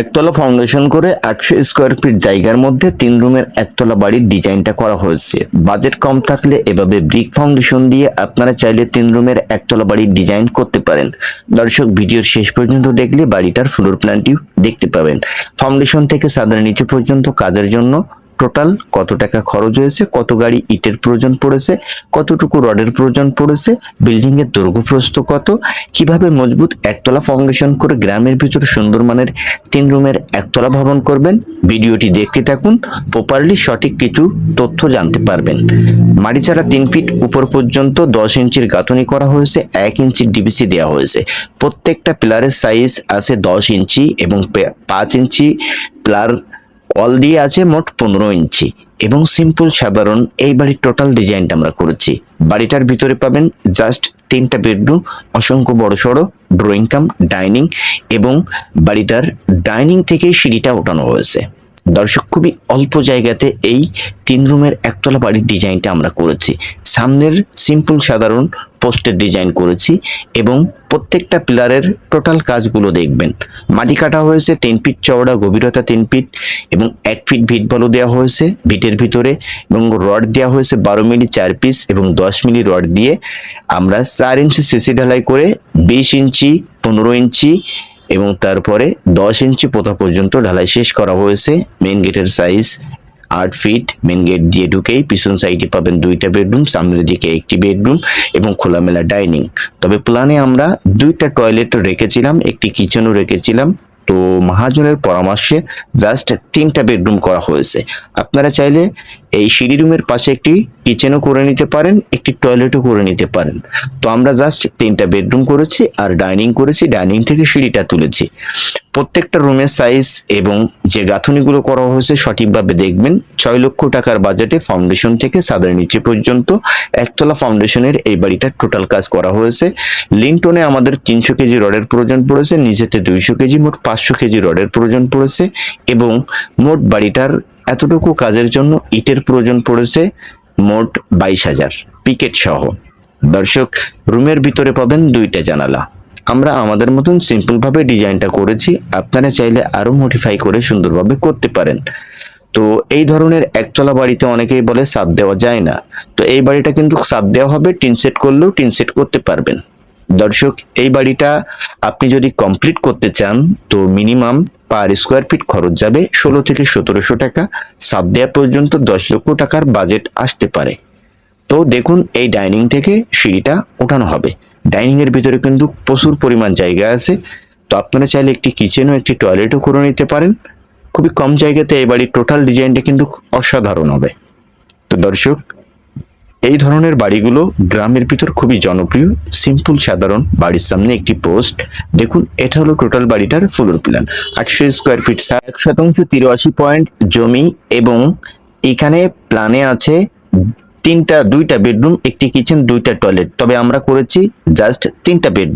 একতলা ফাউন্ডেশন করে আটশো স্কোয়ার ফিট জায়গার মধ্যে তিন রুমের একতলা বাড়ির ডিজাইনটা করা হয়েছে। বাজেট কম থাকলে এভাবে ব্রিক ফাউন্ডেশন দিয়ে আপনারা চাইলে তিন রুমের একতলা বাড়ির ডিজাইন করতে পারেন। দর্শক, ভিডিওর শেষ পর্যন্ত দেখলে বাড়িটার ফ্লোর প্ল্যানটিও দেখতে পাবেন। ফাউন্ডেশন থেকে সাদার নিচে পর্যন্ত কাজের জন্য টোটাল কত টাকা খরচ হয়েছে, কত গাড়ি ইটের প্রয়োজন পড়েছে, কতটুকু রডের প্রয়োজন পড়েছে বিল্ডিং এর দৈর্ঘ্য কত, কীভাবে মজবুত একতলা ফাউন্ডেশন করে গ্রামের ভিতরে সুন্দর মানের তিন রুমের একতলা ভবন করবেন, ভিডিওটি দেখতে থাকুন প্রপারলি সঠিক কিছু তথ্য জানতে পারবেন। ছাড়া তিন ফিট উপর পর্যন্ত দশ ইঞ্চির গাঁথনি করা হয়েছে, এক ইঞ্চি ডিবিসি দেওয়া হয়েছে। প্রত্যেকটা পিলারের সাইজ আছে দশ ইঞ্চি এবং পাঁচ ইঞ্চি পিলার অল দিয়ে আছে মোট পনেরো ইঞ্চি এবং সিম্পল সাধারণ এই বাড়ির টোটাল ডিজাইনটা আমরা করেছি। বাড়িটার ভিতরে পাবেন জাস্ট তিনটা বেডরুম অসংখ্য বড় সড়ো ড্রয়িং কাম ডাইনিং এবং বাড়িটার ডাইনিং থেকে সিঁড়িটা ওঠানো হয়েছে। দর্শক, খুবই অল্প জায়গাতে এই তিন রুমের একতলা বাড়ির ডিজাইনটা আমরা করেছি। সামনের সিম্পল সাধারণ পোস্টের ডিজাইন করেছি এবং প্রত্যেকটা পিলারের টোটাল কাজগুলো দেখবেন। মাটি কাটা হয়েছে, তিন ফিট চওড়া, গভীরতা তিন ফিট এবং এক ফিট ভিট বলো দেওয়া হয়েছে ভিটের ভিতরে এবং রড দেওয়া হয়েছে বারো মিলি চার পিস এবং দশ মিলি রড দিয়ে আমরা চার ইঞ্চি সিসি ঢালাই করে বিশ ইঞ্চি পনেরো ইঞ্চি এবং তারপরে দশ ইঞ্চি পোতা পর্যন্ত ঢালাই শেষ করা হয়েছে। মেন গেটের সাইজ আট ফিট মেন গেট দিয়ে ঢুকেই পিছন সাইডে পাবেন দুইটা বেডরুম সামনের দিকে একটি বেডরুম এবং খোলামেলা ডাইনিং তবে প্ল্যানে আমরা দুইটা টয়লেট রেখেছিলাম, একটি কিচেনও রেখেছিলাম। তো মহাজনের পরামর্শে জাস্ট তিনটা বেডরুম করা হয়েছে। আপনারা চাইলে এই সিঁড়ি রুমের পাশে একটি কিচেনও করে নিতে পারেন, একটি টয়লেটও করে নিতে পারেন। তো আমরা জাস্ট তিনটা বেডরুম করেছি আর ডাইনিং করেছি ডাইনিং থেকে সিঁড়িটা তুলেছি। প্রত্যেকটা রুমের সাইজ এবং যে গাঁথনিগুলো করা হয়েছে সঠিকভাবে দেখবেন। ছয় লক্ষ টাকার বাজেটে ফাউন্ডেশন থেকে সাদের নিচে পর্যন্ত একতলা ফাউন্ডেশনের এই বাড়িটার টোটাল কাজ করা হয়েছে। লিংটনে আমাদের তিনশো কেজি রডের প্রয়োজন পড়েছে নিচেতে দুইশো কেজি, মোট পাঁচশো কেজি রডের প্রয়োজন পড়েছে এবং মোট বাড়িটার এতটুকু কাজের জন্য ইটের প্রয়োজন পড়েছে মোট বাইশ হাজার পিকেট সহ। দর্শক, রুমের ভিতরে পাবেন দুইটা জানালা। আমরা আমাদের মতন সিম্পল ভাবে ডিজাইনটা করেছি, আপনারা চাইলে আরও মডিফাই করে সুন্দরভাবে করতে পারেন। তো এই ধরনের একতলা বাড়িতে অনেকেই বলে সাপ দেওয়া যায় না। তো এই বাড়িটা কিন্তু সাপ দেওয়া হবে, টিন সেট করলেও টিন সেট করতে পারবেন। দর্শক, এই বাড়িটা আপনি যদি কমপ্লিট করতে চান, তো মিনিমাম পার স্কোয়ার ফিট খরচ যাবে ষোলো থেকে সতেরোশো টাকা। সাপ দেওয়া পর্যন্ত দশ লক্ষ টাকার বাজেট আসতে পারে। তো দেখুন, এই ডাইনিং থেকে সিঁড়িটা ওঠানো হবে। ডাইনিং এর ভিতরে কিন্তু প্রচুর পরিমাণ জায়গা আছে। তো আপনারা চাইলে একটি কিচেনও একটি টয়লেটও করে নিতে পারেন। খুবই কম জায়গাতে এই বাড়ির টোটাল ডিজাইনটা কিন্তু অসাধারণ হবে। তো দর্শক এই ধরনের বাড়িগুলো গ্রামের ভিতর খুবই জনপ্রিয়। সিম্পল সাধারণ বাড়ির সামনে একটি পোস্ট দেখুন, এটা হলো টোটাল বাড়িটার ফ্লোর প্ল্যান আটশো স্কোয়ার ফিট এক শতাংশ তিরাশি পয়েন্ট জমি এবং এখানে প্ল্যানে আছে তিনটা, দুইটা বেডরুম একটি কিচেন দুইটা টয়লেট তবে আমরা করেছি জাস্ট তিনটা বেড